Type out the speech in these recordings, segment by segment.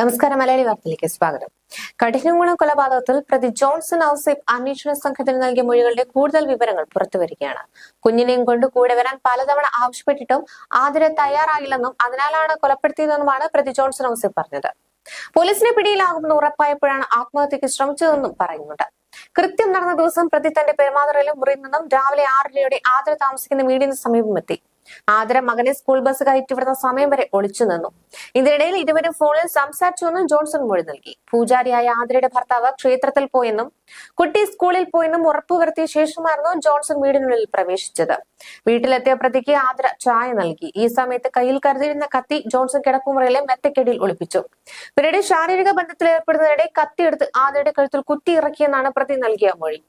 നമസ്കാരം മലയാളി വാർത്തയിലേക്ക് സ്വാഗതം. കഠിനങ്ങളും കൊലപാതകത്തിൽ പ്രതി ജോൺസൺ ഔസിഫ് അന്വേഷണ സംഘത്തിന് നൽകിയ മൊഴികളുടെ കൂടുതൽ വിവരങ്ങൾ പുറത്തുവരികയാണ്. കുഞ്ഞിനെയും കൊണ്ട് കൂടെ വരാൻ പലതവണ ആവശ്യപ്പെട്ടിട്ടും ആതിര തയ്യാറായില്ലെന്നും അതിനാലാണ് കൊലപ്പെടുത്തിയതെന്നുമാണ് പ്രതി ജോൺസൺ ഔസേബ് പറഞ്ഞത്. പോലീസിനെ പിടിയിലാകുമെന്ന് ഉറപ്പായപ്പോഴാണ് ആത്മഹത്യക്ക് ശ്രമിച്ചതെന്നും പറയുന്നുണ്ട്. കൃത്യം നടന്ന ദിവസം പ്രതി തന്റെ പെരുമാതറയിലും മുറിയിൽ നിന്നും രാവിലെ ആറരയോടെ ആതിര താമസിക്കുന്ന വീടിന് സമീപമെത്തി ആതിര മകനെ സ്കൂൾ ബസ് കയറ്റിവിടുന്ന സമയം വരെ ഒളിച്ചു നിന്നു. ഇതിനിടയിൽ ഇരുവരും ഫോണിൽ സംസാരിച്ചുവെന്നും ജോൺസൺ മൊഴി നൽകി. പൂജാരിയായ ആദരയുടെ ഭർത്താവ് ക്ഷേത്രത്തിൽ പോയെന്നും കുട്ടി സ്കൂളിൽ പോയെന്നും ഉറപ്പുവരുത്തിയ ശേഷമായിരുന്നു ജോൺസൺ വീടിനുള്ളിൽ പ്രവേശിച്ചത്. വീട്ടിലെത്തിയ പ്രതിക്ക് ആദര ചായ നൽകി. ഈ സമയത്ത് കയ്യിൽ കരുതിയിരുന്ന കത്തി ജോൺസൺ കിടപ്പുമുറിയിലെ മെത്തക്കെടിയിൽ ഒളിപ്പിച്ചു. പിന്നീട് ശാരീരിക ബന്ധത്തിൽ ഏർപ്പെടുന്നതിനിടെ കത്തിയെടുത്ത് ആദരയുടെ കഴുത്തിൽ കുത്തി ഇറക്കിയെന്നാണ് പ്രതി നൽകിയ മൊഴി.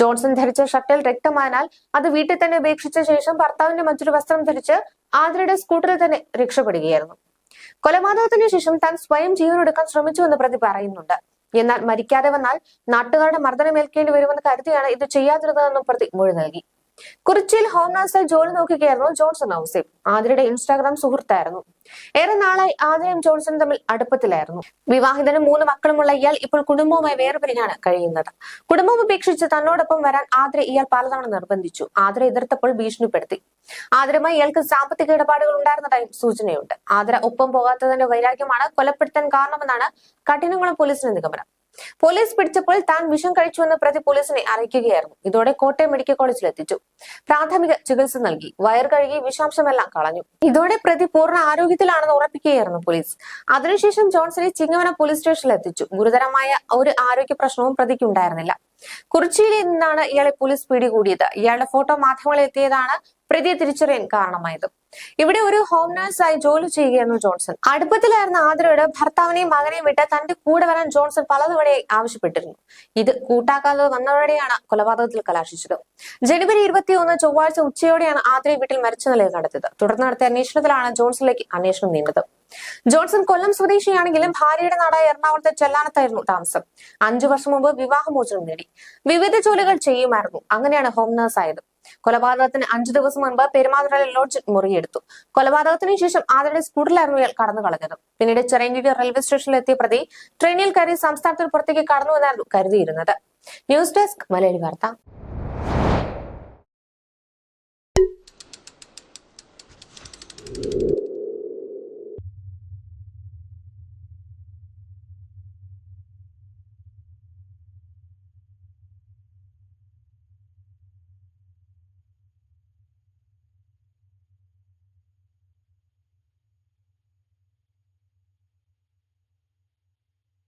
ജോൺസൺ ധരിച്ച ഷർട്ടിൽ രക്തമാനാൽ അത് വീട്ടിൽ തന്നെ ഉപേക്ഷിച്ച ശേഷം ഭർത്താവിന്റെ മറ്റൊരു വസ്ത്രം ധരിച്ച് ആതിരയുടെ സ്കൂട്ടറിൽ തന്നെ രക്ഷപ്പെടുകയായിരുന്നു. കൊലപാതകത്തിന് ശേഷം താൻ സ്വയം ജീവനെടുക്കാൻ ശ്രമിച്ചുവെന്ന് പ്രതി പറയുന്നുണ്ട്. എന്നാൽ മരിക്കാതെ വന്നാൽ നാട്ടുകാരുടെ മർദ്ദനമേൽക്കേണ്ടി വരുമെന്ന് കരുതിയാണ് ഇത് ചെയ്യാതിരുന്നതെന്നും പ്രതി മൊഴി നൽകി. കുറിച്ചിയിൽ ഹോം നഴ്സിൽ ജോലി നോക്കുകയായിരുന്നു ജോൺസൺ ഹൗസിൽ. ആതിരയുടെ ഇൻസ്റ്റാഗ്രാം സുഹൃത്തായിരുന്നു. ഏറെ നാളായി ആതിരയും ജോൺസണും തമ്മിൽ അടുപ്പത്തിലായിരുന്നു. വിവാഹിതനും മൂന്ന് മക്കളുമുള്ള ഇയാൾ ഇപ്പോൾ കുടുംബവുമായി വേർപിരിഞ്ഞാണ് കഴിയുന്നത്. കുടുംബം ഉപേക്ഷിച്ച് തന്നോടൊപ്പം വരാൻ ആതിര ഇയാൾ പലതവണ നിർബന്ധിച്ചു. ആതിര എതിർത്തപ്പോൾ ഭീഷണിപ്പെടുത്തി. ആതിരമായി ഇയാൾക്ക് സാമ്പത്തിക ഇടപാടുകൾ ഉണ്ടായിരുന്നതായും സൂചനയുണ്ട്. ആതിര ഒപ്പം പോകാത്തതിന്റെ വൈരാഗ്യമാണ് കൊലപ്പെടുത്താൻ കാരണമെന്നാണ് കഠിനങ്ങളും പോലീസിന്റെ നിഗമനം. പോലീസ് പിടിച്ചപ്പോൾ താൻ വിഷം കഴിച്ചുവെന്ന് പ്രതി പോലീസിനെ അറിയിക്കുകയായിരുന്നു. ഇതോടെ കോട്ടയം മെഡിക്കൽ കോളേജിൽ എത്തിച്ചു പ്രാഥമിക ചികിത്സ നൽകി. വയർ കഴുകി വിഷാംശമെല്ലാം കളഞ്ഞു. ഇതോടെ പ്രതി പൂർണ ആരോഗ്യത്തിലാണെന്ന് ഉറപ്പിക്കുകയായിരുന്നു പോലീസ്. അതിനുശേഷം ജോൺസനെ ചിങ്ങവന പോലീസ് സ്റ്റേഷനിൽ എത്തിച്ചു ഗുരുതരമായ ഒരു ആരോഗ്യ പ്രശ്നവും പ്രതിക്ക് ഉണ്ടായിരുന്നില്ല കുറിച്ചിയിൽ നിന്നാണ് ഇയാളെ പോലീസ് പിടികൂടിയത്. ഇയാളുടെ ഫോട്ടോ മാധ്യമങ്ങളിൽ എത്തിയതാണ് പ്രതിയെ തിരിച്ചറിയാൻ കാരണമായത്. ഇവിടെ ഒരു ഹോം നഴ്സായി ജോലി ചെയ്യുകയായിരുന്നു ജോൺസൺ. അടുപ്പത്തിലായിരുന്ന ആതിരയോട് ഭർത്താവിനെയും മകനെയും വിട്ട് തന്റെ കൂടെ വരാൻ ജോൺസൺ പലതവണയായി ആവശ്യപ്പെട്ടിരുന്നു. ഇത് കൂട്ടാക്കാതെ വന്നതോടെയാണ് കൊലപാതകത്തിൽ കലാശിച്ചത്. ജനുവരി ഇരുപത്തിയൊന്ന് ചൊവ്വാഴ്ച ഉച്ചയോടെയാണ് ആതിരയെ വീട്ടിൽ മരിച്ച നിലയിൽ കണ്ടെത്തിയത്. തുടർന്ന് നടത്തിയ അന്വേഷണത്തിലാണ് ജോൺസണിലേക്ക് അന്വേഷണം നീണ്ടത്. ജോൺസൺ കൊല്ലം സ്വദേശിയാണെങ്കിലും ഭാര്യയുടെ നാടായ എറണാകുളത്തെ ചെല്ലാനത്തായിരുന്നു താമസം. അഞ്ചു വർഷം മുമ്പ് വിവാഹമോചനം നേടി. വിവിധ ജോലികൾ ചെയ്യുമായിരുന്നു. അങ്ങനെയാണ് ഹോം നേഴ്സ് ആയത്. കൊലപാതകത്തിന് അഞ്ചു ദിവസം മുൻപ് പെരുമാതുറയിൽ ലോഡ്ജ് മുറിയെടുത്തു. കൊലപാതകത്തിന് ശേഷം ആദ്യത്തെ സ്കൂട്ടറിലായിരുന്നു ഇയാൾ കടന്നു കളഞ്ഞത് പിന്നീട് ചെറയൻകീഴ് റെയിൽവേ സ്റ്റേഷനിൽ എത്തിയ പ്രതി ട്രെയിനിൽ കയറി സംസ്ഥാനത്തിന് പുറത്തേക്ക് കടന്നുവെന്നായിരുന്നു കരുതിയിരുന്നത്. ന്യൂസ് ഡെസ്ക് മലയാളി വാർത്ത.